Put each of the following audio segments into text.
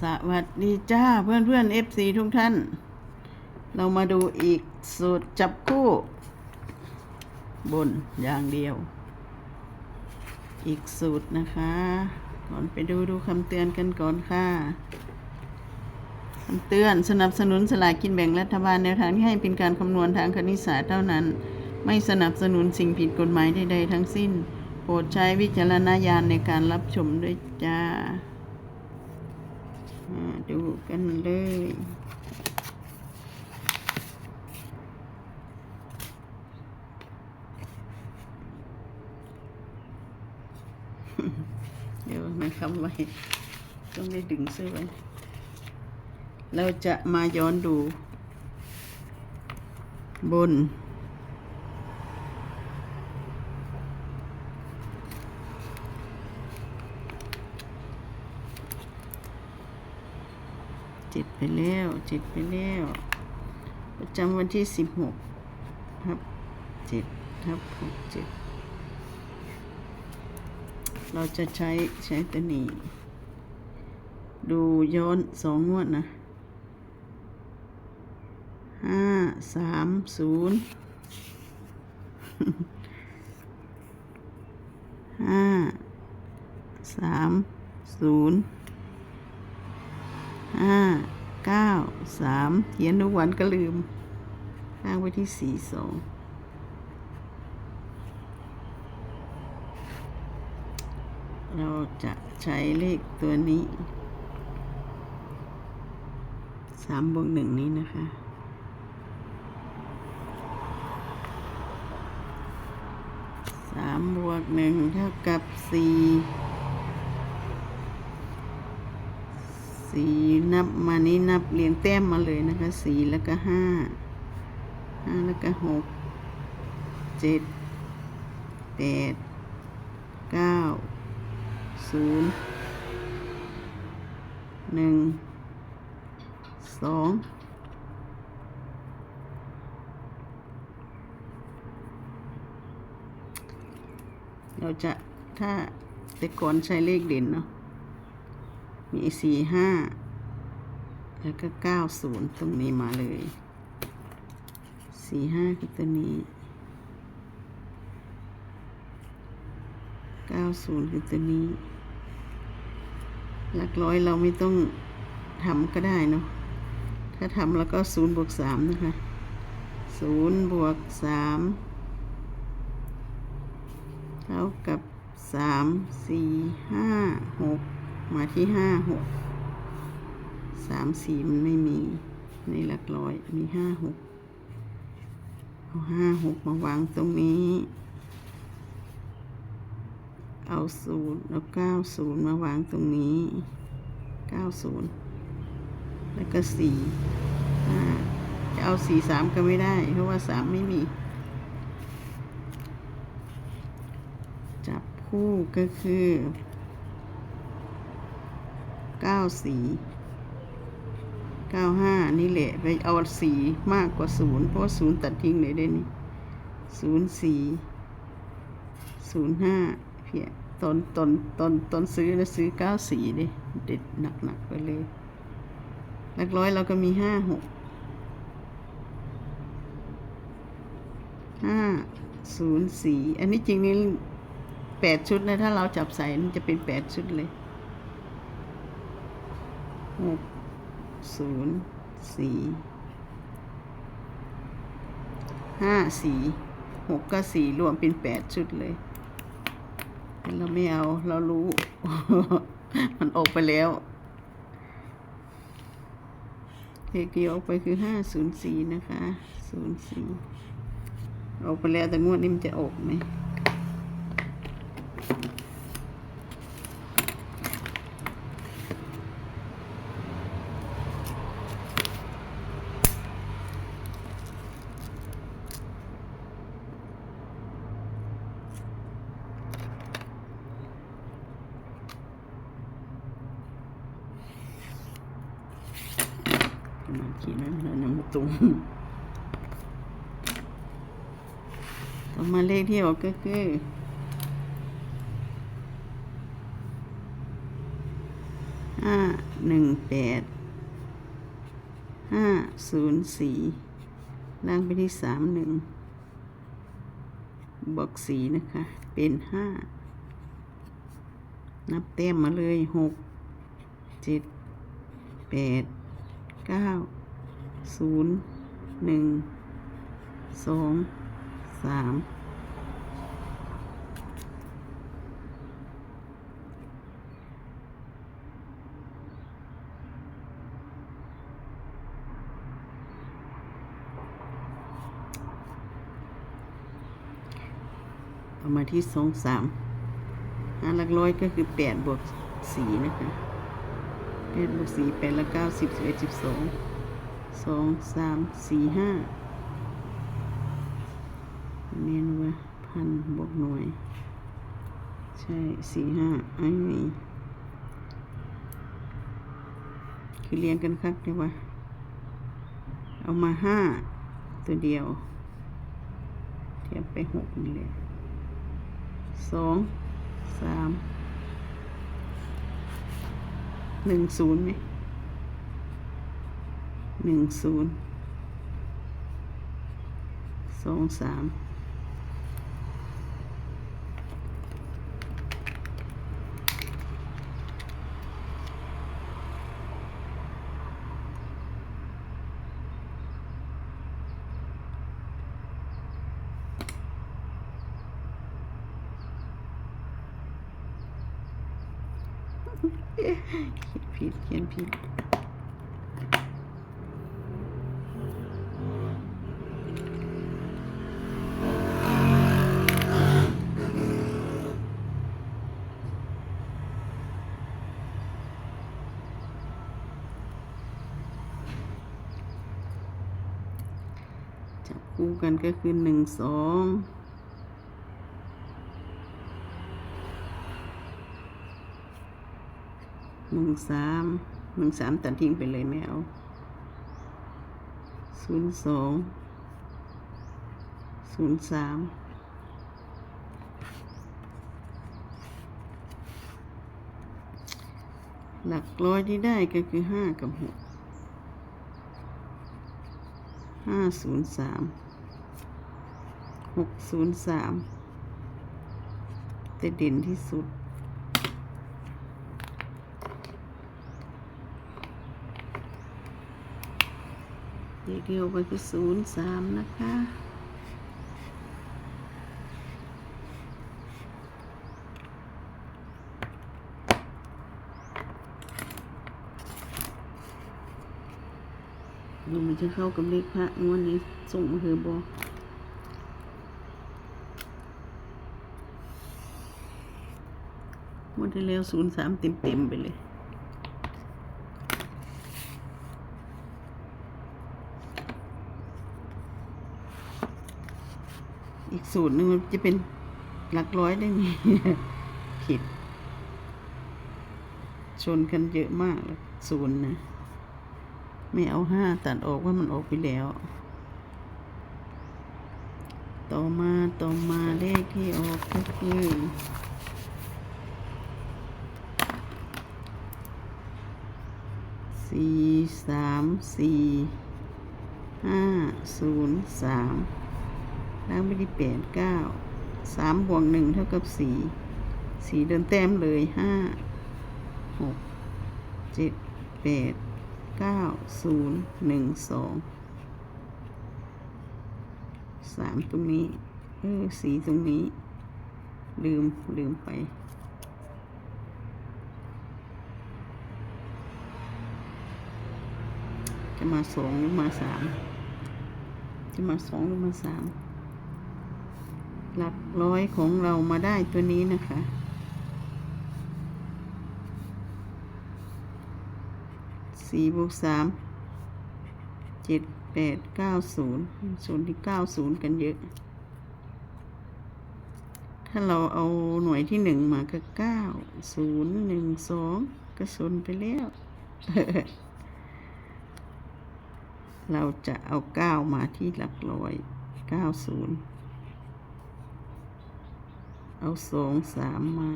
สวัสดีจ้าเพื่อนเพื่อนเอฟซีทุกท่าน เรามาดูอีกสูตรจับคู่ บนอย่างเดียว อีกสูตรนะคะ ก่อนไปดูดูคำเตือนกันก่อนค่ะคำเตือนสนับสนุนสลากกินแบ่งรัฐบาลแนวทางที่ให้เป็นการคำนวณทางคณิตศาสตร์เท่านั้น ไม่สนับสนุนสิ่งผิดกฎหมายใดๆทั้งสิ้น โปรดใช้วิจารณญาณในการรับชมด้วยจ้า มาดูกันเลยเดี๋ยวมันคำไว้ต้องได้ดึงเสื้อไว้เราจะมาย้อนดู บน เจ็ดไป แล้วเจ็ดไปแล้วประจำวันที่สิบหกครับเจ็ดครับหกเจ็ดเราจะใช้ใช้ตัวนี้ ดูย้อนสองงวดนะห้าสามศูนย์ห้าสามศูนย์ห้า ก้าสามเขียนทุกวันก็ลืมข้างไว้ที่สี่สองเราจะใช้เลขตัวนี้สามบวกหนึ่งนี้นะคะสามบวกหนึ่งเท่ากับสี่ สีนับมานี้นับเรียงแต้มมาเลยนะคะสีแล้วก็ห้าห้าแล้วก็หกเจ็ดแปดเก้าศูนย์หนึ่งสองเราจะถ้าแต่ก่อนใช้เลขเด่นเนาะ มีสี่ห้าแล้วก็เก้าศูนย์ตรงนี้มาเลยสี่ห้าคือตัวนี้เก้าศูนย์คือตัวนี้ หลักร้อยเราไม่ต้องทำก็ได้เนาะถ้าทำแล้วก็ศูนย์บวกสามนะคะศูนย์บวกสามเท่ากับสามสี่ห้าหก มาที่ห้าหกสามสี่มันไม่มี ในหลักร้อยมีห้าหกเอาห้าหกมาวางตรงนี้ เอาศูนย์เอาเก้าศูนย์มาวางตรงนี้เก้าศูนย์แล้วก็สี่ห้าจะเอาสี่สามก็ไม่ได้ เพราะว่าสามไม่มี จับคู่ก็คือ เก้าสี่เก้าห้านี่แหละไปเอาสีมากกว่าศูนย์เพราะศูนย์ตัดทิ้งเลยได้นี่ศูนย์สี่ศูนย์ห้าเพียตอนตอนตอนตอนซื้อนะซื้อเก้าสี่ดิเด็ดหนักหนักๆไปเลยหลักร้อยเราก็มีห้าหกห้าศูนย์สี่อันนี้จริงนี่แปดชุดนะ ถ้าเราจับใส่มันจะเป็นแปดชุดเลย หกศูนย์สี่ห้าสีหกก็สี่รวมเป็นแปดชุดเลย เราไม่เอา เรารู้ มันออกไปแล้วเลขที่ออกไปคือห้าศูนย์สี่นะคะศูนย์สี่ออกไปแล้วแต่งวดนี้มันจะออกไหม มาณขีดนั้นแล้วน้ำตุ้มต่อมาเลขที่ออกก็คือห้าหนึ่งแปดห้าศูนย์สี่ล่างไปที่สามหนึ่งบวกสีนะคะ เป็นห้านับแต้มมาเลยหกเจ็ดแปด เก้าศูนย์หนึ่งสองสามเอามาที่สองสามหาหลักร้อยก็คือแปดบวกสี่นะคะ แปดบวกสี่แปดละเก้าสิบสิบเอ็ดสิบสองสองสามสี่ห้าเมนว่าพันบวกหน่วย ใช่สี่ห้าไอ้นี่คือเรียนกันครับเดี๋ยวว่า เอามาห้าตัวเดียว เทียบไปหกนี่เลยสองสาม หนึ่งศูนย์ไหมหนึ่งศูนย์สองสาม เขียนผิดเขียนผิดจับคู่กันก็คือหนึ่งสอง หนึ่งสามหนึ่งสามตัดทิ้งไปเลยไม่เอาศูนย์สองศูนย์สามหลักร้อยที่ได้ก็คือห้ากับหกห้าศูนย์สามหกศูนย์สามแต่เด่นที่สุด เดียวไปคือศูนย์สามนะคะดูมันจะเข้ากับเลขพระงวดนี้ส่งมาเถอะบองวดที่แล้วศูนย์สามเต็ม ๆ ไปเลย อีกสูตรหนึ่งมันจะเป็นหลักร้อยได้ไหมผิด ชนกันเยอะมากเลยศูนย์นะ ไม่เอาห้าตัดออกว่ามันออกไปแล้ว ต่อมาต่อมาเลขที่ออกก็คือสี่สามสี่ห้าศูนย์สาม ล้างไปที่แปดเก้าสามบวกหนึ่งเท่ากับสี่สี่เดินแต้มเลยห้าหกเจ็ดแปดเก้าศูนย์หนึ่งสองสามตรงนี้เออสีตรงนี้ ลืม ลืมไปจะมาสองหรือมาสามจะมาสองหรือมาสาม หลักร้อยของเรามาได้ตัวนี้นะคะ สี่บวกสาม เจ็ดแปดเก้าศูนย์ศูนย์ที่เก้าศูนย์กันเยอะ ถ้าเราเอาหน่วยที่หนึ่งมาก็เก้าศูนย์หนึ่งสองก็ศูนย์ไปแล้ว เราจะเอาเก้ามาที่หลักร้อยเก้าศูนย์ เอาสองสามมา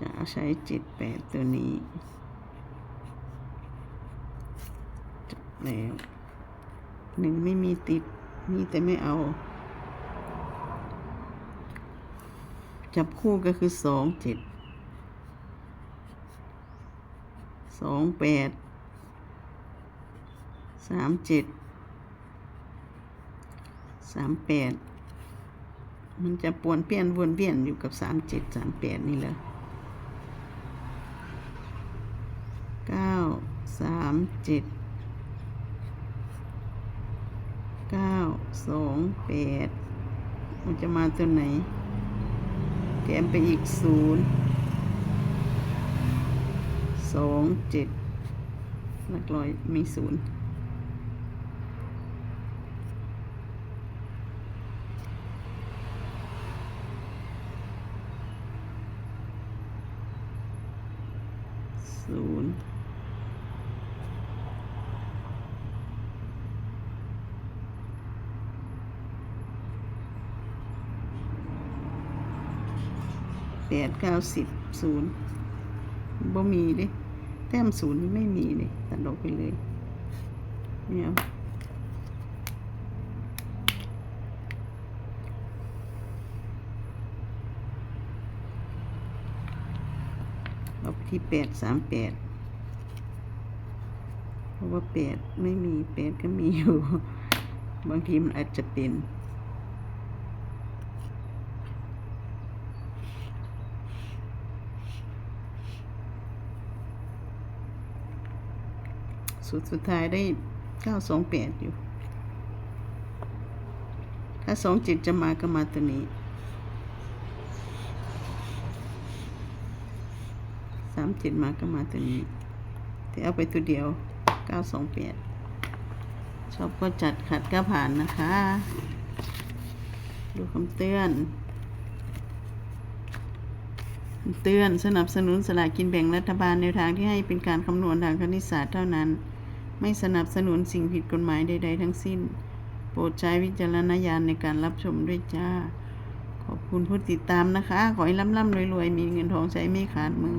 จะใช้เจ็ดแปดตัวนี้จบแล้วหนึ่งไม่มีติด มีแต่ไม่เอา จับคู่ก็คือสองเจ็ดสองแปดสามเจ็ดสามแปด มันจะปวนเปี้ยนวนเวียนอยู่กับสามเจ็ดสามแปดนี่แหละเก้าสามเจ็ดเก้าสองแปดมันจะมาตัวไหนแถมไปอีกศูนย์สองเจ็ดหลักร้อยมีศูนย์ ศูนย์แปดเก้าสิบศูนย์บ่มีเด้แต้มศูนย์ไม่มีเลยตัดออกไปเลยเนี่ย เอาเอาที่แปดสามแปดเพราะว่าแปดไม่มีแปดก็มีอยู่ บางทีมันอาจจะเป็นสุดสุดท้ายได้เก้าสองแปดอยู่ ถ้าสองจิตจะมาก็มาตัวนี้ามเจิตมาก็มาตัวนี้ แต่เอาไปตัวเดียวเก้าสองแปดชอบก็จัดขัดก็ผ่านนะคะ ดูคำเตือนเตือนสนับสนุนสลากกินแบ่งรัฐบาลแนวทางที่ให้เป็นการคำนวณทางคณิตศาสตร์เท่านั้น ไม่สนับสนุนสิ่งผิดกฎหมายใด ๆ ทั้งสิ้น โปรดใช้วิจารณญาณในการรับชมด้วยจ้า ขอบคุณผู้ติดตามนะคะ ขอให้ร่ำๆรวยๆ มีเงินทองใช้ไม่ขาดมือ